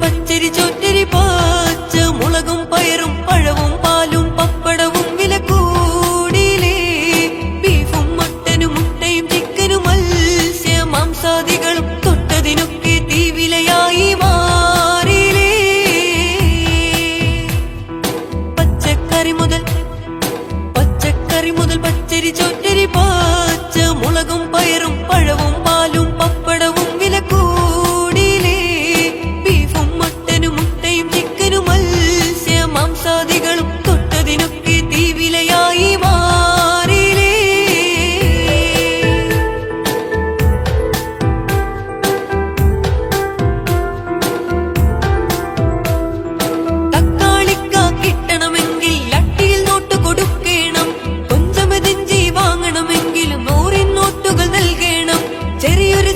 പച്ചരി പാച്ച മുളകും പയറും പഴവും പാലും പപ്പടവും വില കൂടിയിലേ ബീഫും മട്ടനും മുട്ടയും ചിക്കനും മത്സ്യ മാംസാദികളും തൊട്ടതിനൊക്കെ തീവിലയായി മാറിയിലേ പച്ചക്കറി മുതൽ പച്ചക്കറി മുതൽ പാച്ച മുളകും പയറും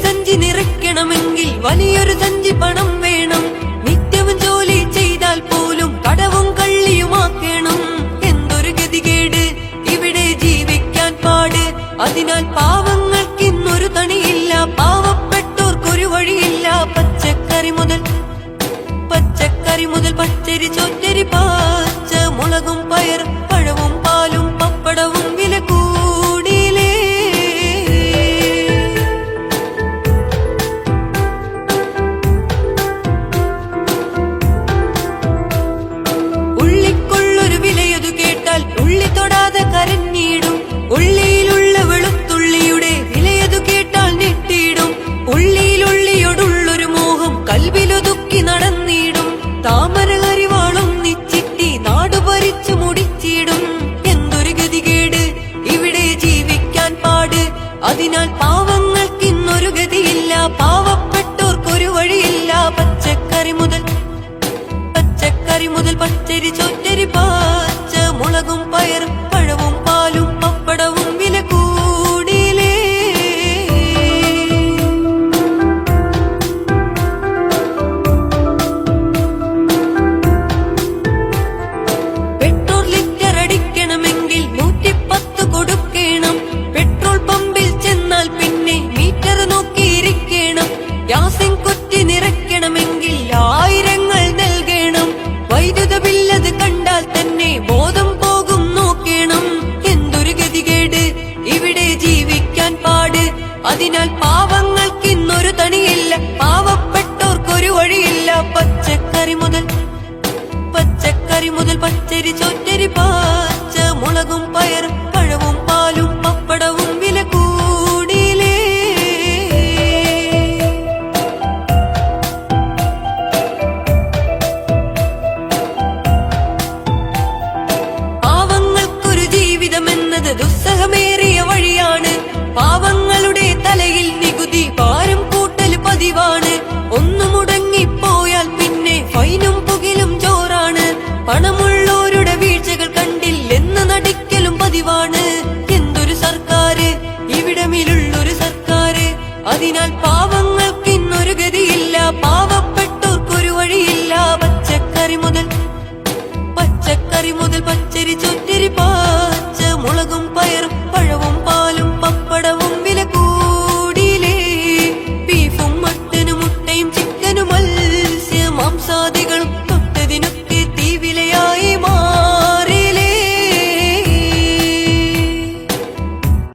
സഞ്ചി നിറയ്ക്കണമെങ്കിൽ വലിയൊരു സഞ്ചി പണം വേണം. നിത്യവും ജോലി ചെയ്താൽ പോലും കടവും കള്ളിയുമാക്കണം. എന്തൊരു ഗതികേട്? ഇവിടെ ജീവിക്കാൻ പാട്. അതിനാൽ പാവങ്ങൾക്കിന്നൊരു തണിയില്ല. പാവപ്പെട്ടോർക്കൊരു വഴിയില്ല. പച്ചക്കറി മുതൽ പച്ചക്കറി മുതൽ പച്ചരി ചോറ്റരി പച്ചരി ചോറ്റരി പാച്ച ബില്ലത് കണ്ടാൽ തന്നെ ബോധം പോകും. നോക്കണം എന്തൊരു ഗതികേട്. ഇവിടെ ജീവിക്കാൻ പാട്. അതിനാൽ പാവങ്ങൾക്ക് ഇന്നൊരു തണിയില്ല. പാവപ്പെട്ടോർക്കൊരു വഴിയില്ല. പച്ചക്കറി മുതൽ പച്ചക്കറി മുതൽ പച്ചരി ചോറ്റരി പാച്ച മുളകും പയറും പഴവും പാലും പപ്പടവും തലയിൽ നികുതി ഭാരം കൂട്ടൽ പതിവാണ്. ഒന്നു മുടങ്ങിപ്പോയാൽ പിന്നെ ഫൈനും പുകിലും ചോറാണ്. പണമുള്ളവരുടെ വീഴ്ചകൾ കണ്ടില്ലെന്ന് നടിക്കലും പതിവാണ്. എന്തൊരു സർക്കാർ ഇവിടമിലുള്ളൊരു സർക്കാർ അതിനാൽ പാവങ്ങൾക്കിന്നൊരു ഗതിയില്ല. പാവ